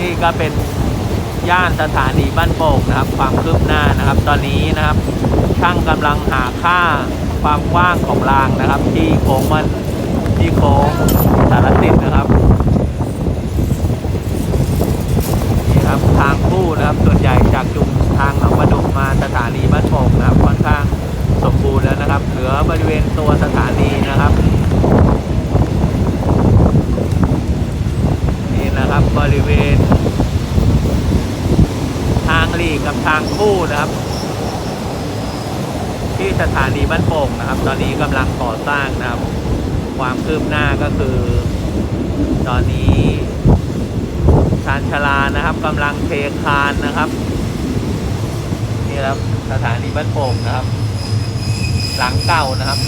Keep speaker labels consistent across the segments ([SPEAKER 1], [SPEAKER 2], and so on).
[SPEAKER 1] นี่ก็เป็นย่านสถานีบ้านโป่งนะครับ ความคืบหน้านะครับ ตอนนี้นะครับ ช่างกำลังหาค่าความกว้างของรางนะครับ ที่โค้งมันที่โค้งสารสินนะครับนี่ครับทางคู่นะครับส่วนใหญ่จากจุงทางหนองประดุกมาสถานีบ้านโป่งนะครับ ค่อนข้างสมบูรณ์แล้วนะครับ เหลือบริเวณตัวสถานนะครับ นี่นะครับบริเวณ ทางห ลีกกับทางคู่นะครับ ที่สถานีบ้านโป่งนะครับ ตอนนี้กำลังก่อสร้างนะครับ ความคืบหน้าก็คือ ตอนนี้ชานชลานะครับกำลังเทคานนะครับนี่ครับสถานีบ้านโป่งนะครับ หลังเก่านะครับ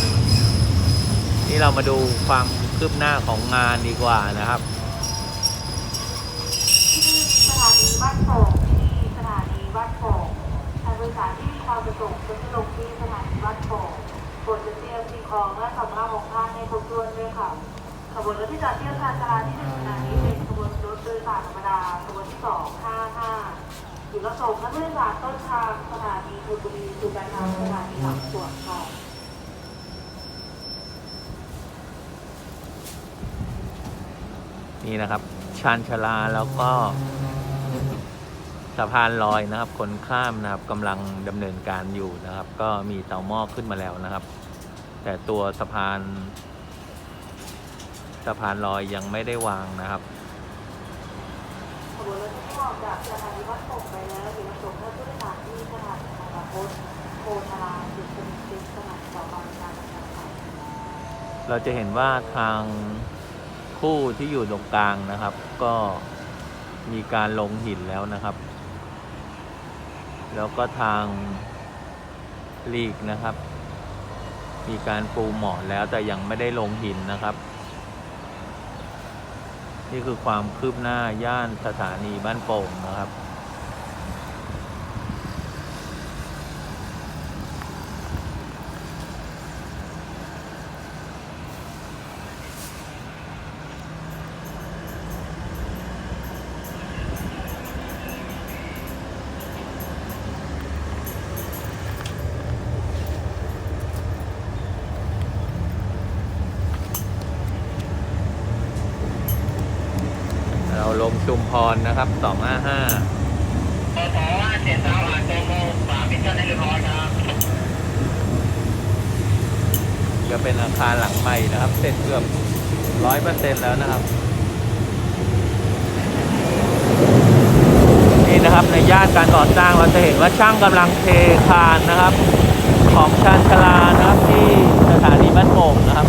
[SPEAKER 1] นี่เรามาดูความคืบหน้าของงานดีกว่านะครับ
[SPEAKER 2] ที่สถานีบ้านโป่งที่สถานีบ้านโป่ง ทางบริษัทที่มีความประสงค์จะลงที่สถานีบ้านโป่งโปรดจะเตรียมสิ่งของและสำรับของท่านในครบถ้วนด้วยค่ะ ขบวนรถที่จะเที่ยวชานชาลาที่หนึ่งขณะนี้เป็นขบวนรถโดยสารธรรมดาขบวนที่สองห้าห้าอยู่ระส่งและผู้โดยสารต้นทางสถานีชลบุรีสู่การทางสถานีหลังสวนค่ะ
[SPEAKER 1] นี่นะครับ ชานชาลาแล้วก็ะพานลอยนะครับคนข้ามนะครับกำลังดำเนินการอยู่นะครับ ก็มีเตาหม้อขึ้นมาแล้วนะครับ แต่ตัวสะพานสะพานลอยยังไม่ได้วางนะครับ
[SPEAKER 2] ขบวนรถที่ออกจากสถานีบ้านโป่งไปแล้วอยู่ระส่งและผู้โดยสาที่สถานีบางพตโพธารามจุดเป็นจุดสถานีต่อไปกาการ
[SPEAKER 1] เราจะเห็นว่าทางคู่ที่อยู่ตรงกลางนะครับ ก็มีการลงหินแล้วนะครับ แล้วก็ทางลีกนะครับ มีการปูหมอนแล้วแต่ยังไม่ได้ลงหินนะครับ นี่คือความคืบหน้าย่านสถานีบ้านโป่งนะครับ ชุมพรนะครับ255
[SPEAKER 3] ขอขอว่าเสียสาวหานโกโมฝาปิดกั้นให้เรียบร้อยครับ
[SPEAKER 1] ก็เป็นอาคารหลังใหม่นะครับ เสร็จเกือบร้อยเปอร์เซ็นต์แล้วนะครับ นี่นะครับในย่านการก่อสร้างเราจะเห็นว่าช่างกำลังเทคานนะครับ ของชานชาลานะครับที่สถานีบ้านโป่งนะครับ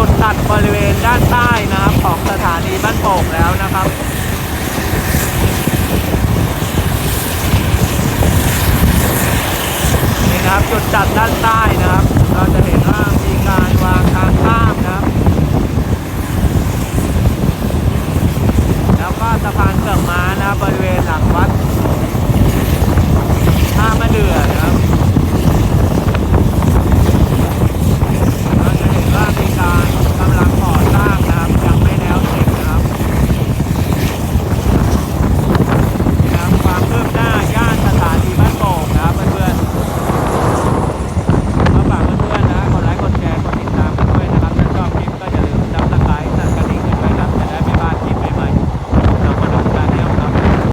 [SPEAKER 1] จุดตัดบริเวณด้านใต้นะครับ ของสถานีบ้านโป่งแล้วนะครับนี่นะครับจุดตัดด้านใต้นะครับ เราจะเห็นว่ามีการวางทางข้ามนะครับ แล้วก็สะพานเกือกม้านะครับบริเวณหลังวัดท่ามะเดือนะครับ